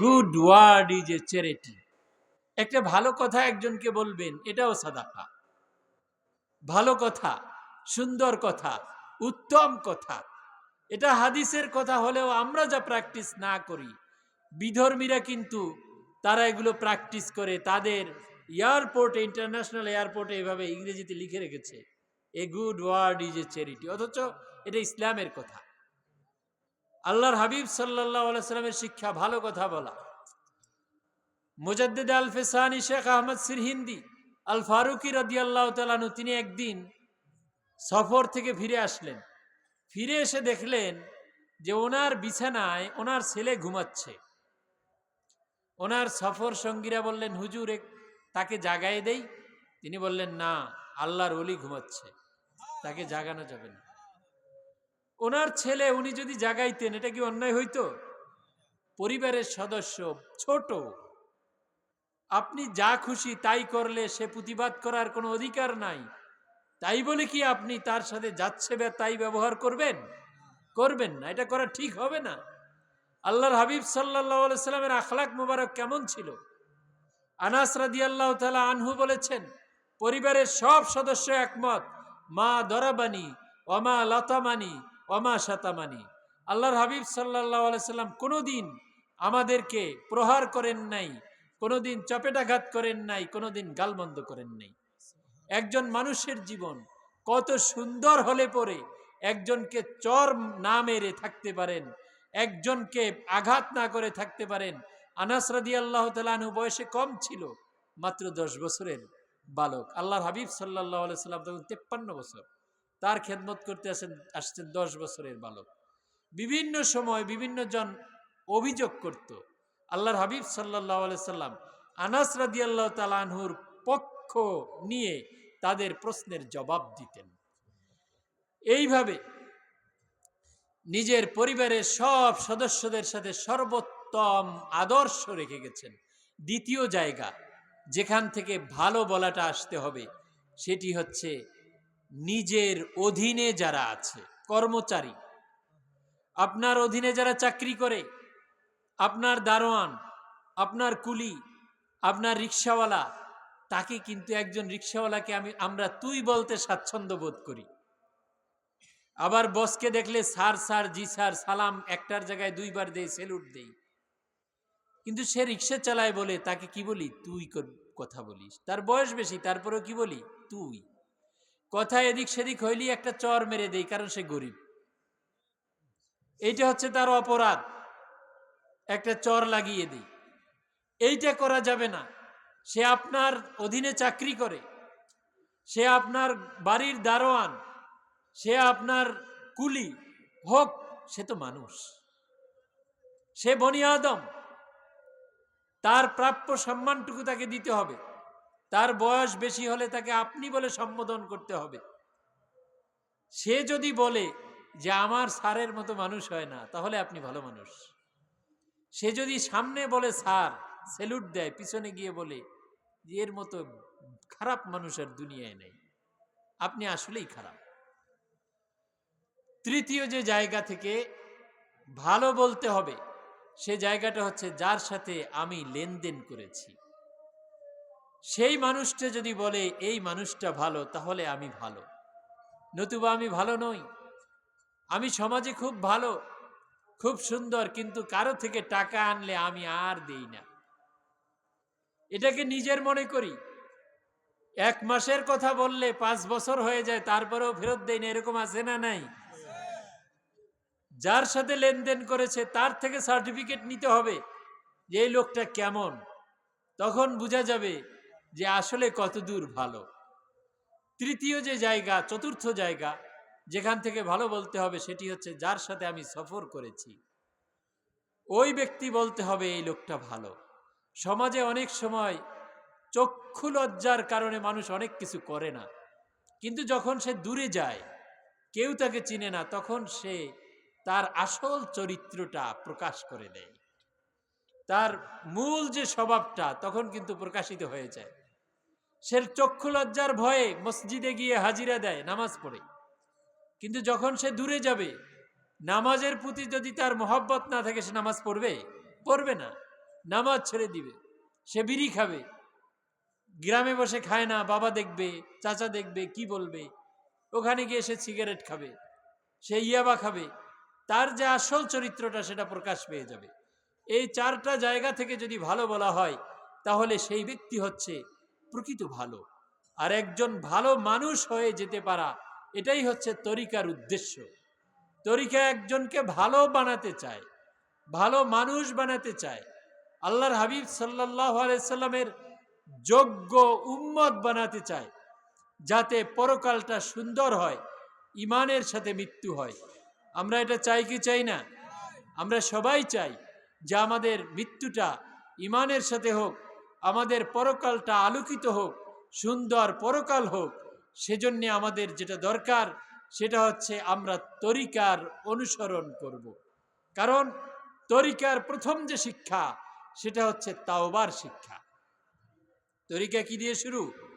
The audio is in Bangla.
Good word is a charity. একটা ভালো কথা একজনকে বলবেন, এটাও সাদাকা। ভালো কথা, সুন্দর কথা, উত্তম কথা, এটা হাদিসের কথা হলেও আমরা যা প্র্যাকটিস না করি, বিধর্মীরা কিন্তু তারা এগুলো প্র্যাকটিস করে, তাদের এয়ারপোর্টে ইন্টারন্যাশনাল এয়ারপোর্টে এভাবে ইংরেজিতে লিখে রেখেছে a good word is a charity অথচ এটা ইসলামের কথা। আল্লাহর হাবিব সাল্লাহ সাল্লামের শিক্ষা, ভালো কথা বলা। মুজাদ্দিদ আল ফেসানি, শেখ আহমদ সিরহিন্দি আল ফারুকি রদি আল্লাহ তালানু তিনি একদিন সফর থেকে ফিরে আসলেন। ফিরে এসে দেখলেন যে ওনার বিছানায় ওনার ছেলে ঘুমাচ্ছে। ওনার সফর সঙ্গীরা বললেন, হুজুর তাকে জাগায় দেই? তিনি বললেন, না, আল্লাহর অলি ঘুমাচ্ছে। তাকে জাগানো যাবে না। ওনার ছেলে উনি যদি জাগাইতেন, এটা কি অন্যায় হইতো? পরিবারের সদস্য, ছোট। আপনি যা খুশি তাই করলে সে প্রতিবাদ করার কোনো অধিকার নাই। তাই বলে কি আপনি তার সাথে যাচ্ছে বা তাই ব্যবহার করবেন? করবেন না, এটা করা ঠিক হবে না। আল্লাহর হাবিব সাল্লাহ সাল্লামের আখলাক মুবারক কেমন ছিল? আনাস রাদি আল্লাহ তালা আনহু বলেছেন, পরিবারের সব সদস্য একমত, মা দরাবানি অমা লতামানি অমা শাতামানি। আল্লাহর হাবিব সাল্লাহ সাল্লাম কোনোদিন আমাদেরকে প্রহার করেন নাই, কোনোদিন চপেটাঘাত করেন নাই, কোনোদিন গালমন্দ করেন নাই। একজন মানুষের জীবন কত সুন্দর হলে পরে একজনকে চর না মেরে থাকতে পারেন, একজনকে আঘাত না করে থাকতে পারেন। আনাস রাদি আল্লাহ তালু বয়সে কম ছিল, মাত্র দশ বছরের বালক। আল্লাহর হাবিব সাল্লাহ সাল্লাম তখন তেপ্পান্ন বছর। তার খেদমত করতে আসেন, আসছেন দশ বছরের বালক। বিভিন্ন সময় বিভিন্ন জন অভিযোগ করত। আল্লাহর হাবিব সাল্লাহ সাল্লাম আনাস রাদি আল্লাহ তালানহুর পক্ষ নিয়ে তাদের প্রশ্নের জবাব দিতেন। এইভাবে নিজের পরিবারের সব সদস্যদের সাথে সর্বোত্তম আদর্শ রেখে গেছেন। দ্বিতীয় জায়গা যেখান থেকে ভালো বলাটা আসতে হবে, সেটি হচ্ছে নিজের অধীনে যারা আছে, কর্মচারী, আপনার অধীনে যারা চাকরি করে, আপনার দারোয়ান, আপনার কুলি, আপনার রিক্সাওয়ালা, তাকে কিন্তু একজন রিক্সাওয়ালাকে আমি, আমরা তুই বলতে স্বাচ্ছন্দ্য বোধ করি। আবার বসকে দেখলে, স্যার স্যার, জি, স্যার, সালাম, একটার জায়গায় দুইবার দেই, সেলুট দেই। কিন্তু সে রিক্সা চালায় বলে, তাকে কি বলি? তুই কথা বলিস। তার বয়স বেশি, তারপরেও কি বলি? তুই। কথা এদিক সেদিক হইলি একটা চর মেরে দেই, কারণ সে গরিব। এইটা হচ্ছে তার অপরাধ। একটা চর লাগিয়ে দিই। এইটা করা যাবে না। সে আপনার অধীনে চাকরি করে। সে আপনার বাড়ির দারোয়ান। সে আপনার কুলি। হোক, সে তো মানুষ। সে বনি আদম। তার প্রাপ্য সম্মানটুকু তাকে দিতে হবে। তার বয়স বেশি হলে তাকে আপনি বলে সম্বোধন করতে হবে। সে যদি বলে যে আমার সারের মতো মানুষ হয় না, তাহলে আপনি ভালো মানুষ। সে যদি সামনে বলে সার সেলুট দেয়, পিছনে গিয়ে বলে যে, এর মতো খারাপ মানুষের দুনিয়ায় নেই। আপনি আসলেই খারাপ। তৃতীয় যে জায়গা থেকে ভালো বলতে হবে, সে জায়গাটা হচ্ছে যার সাথে আমি লেনদেন করেছি। সেই মানুষটা যদি বলে, এই মানুষটা ভালো, তাহলে আমি ভালো। নতুবা আমি ভালো নই। আমি সমাজে খুব ভালো, খুব সুন্দর, কিন্তু কারও থেকে টাকা আনলে আমি আর দেই না। এটাকে নিজের মনে করি। এক মাসের কথা বললে পাঁচ বছর হয়ে যায়, তারপরেও ফেরত দেয় না, এরকম আছে না নাই? যার সাথে লেনদেন করেছে, তার থেকে সার্টিফিকেট নিতে হবে যে, এই লোকটা কেমন? তখন বোঝা যাবে যে আসলে কত দূর ভালো। তৃতীয় যে জায়গা, চতুর্থ জায়গা, যেখান থেকে ভালো বলতে হবে সেটি হচ্ছে যার সাথে আমি সফর করেছি। ওই ব্যক্তি বলতে হবে এই লোকটা ভালো। সমাজে অনেক সময় চক্ষু লজ্জার কারণে মানুষ অনেক কিছু করে না। কিন্তু যখন সে দূরে যায়, কেউ তাকে চিনে না, তখন সে তার আসল চরিত্রটা প্রকাশ করে দেয়। তার মূল যে স্বভাবটা তখন কিন্তু প্রকাশিত হয়ে যায়। সে চক্ষু লজ্জার ভয়ে মসজিদে গিয়ে হাজিরা দেয়, নামাজ পড়ে। কিন্তু যখন সে দূরে যাবে, নামাজের প্রতি যদি তার মহব্বত না থাকে, সে নামাজ পড়বে? পড়বে না। নামাজ ছেড়ে দিবে। সে বিড়ি খাবে। গ্রামে বসে খায় না, বাবা দেখবে, চাচা দেখবে, কি বলবে? ওখানে গিয়ে সে সিগারেট খাবে, সে ইয়াবা খাবে। তার যে আসল চরিত্রটা, সেটা প্রকাশ পেয়ে যাবে। এই চারটা জায়গা থেকে যদি ভালো বলা হয়, তাহলে সেই ব্যক্তি হচ্ছে প্রকৃত ভালো। আর একজন ভালো মানুষ হয়ে যেতে পারা, এটাই হচ্ছে তরিকার উদ্দেশ্য। তরিকা একজনকে ভালো বানাতে চায়, ভালো মানুষ বানাতে চায়। আল্লাহর হাবিব সাল্লাহ আলাইসাল্লামের যোগ্য উম্মত বানাতে চায়, যাতে পরকালটা সুন্দর হয় ইমানের সাথে মৃত্যু হয়। আমরা এটা চাই কি চাই না? আমরা সবাই চাই যে আমাদের মৃত্যুটা ইমানের সাথে হোক আমাদের পরকালটা আলোকিত হোক, সুন্দর পরকাল হোক, সেজন্যে আমাদের যেটা দরকার, সেটা হচ্ছে আমরা তরিকার অনুসরণ করব। কারণ তরিকার প্রথম যে শিক্ষা, সেটা হচ্ছে তাওবার শিক্ষা তরিকা কি দিয়ে শুরু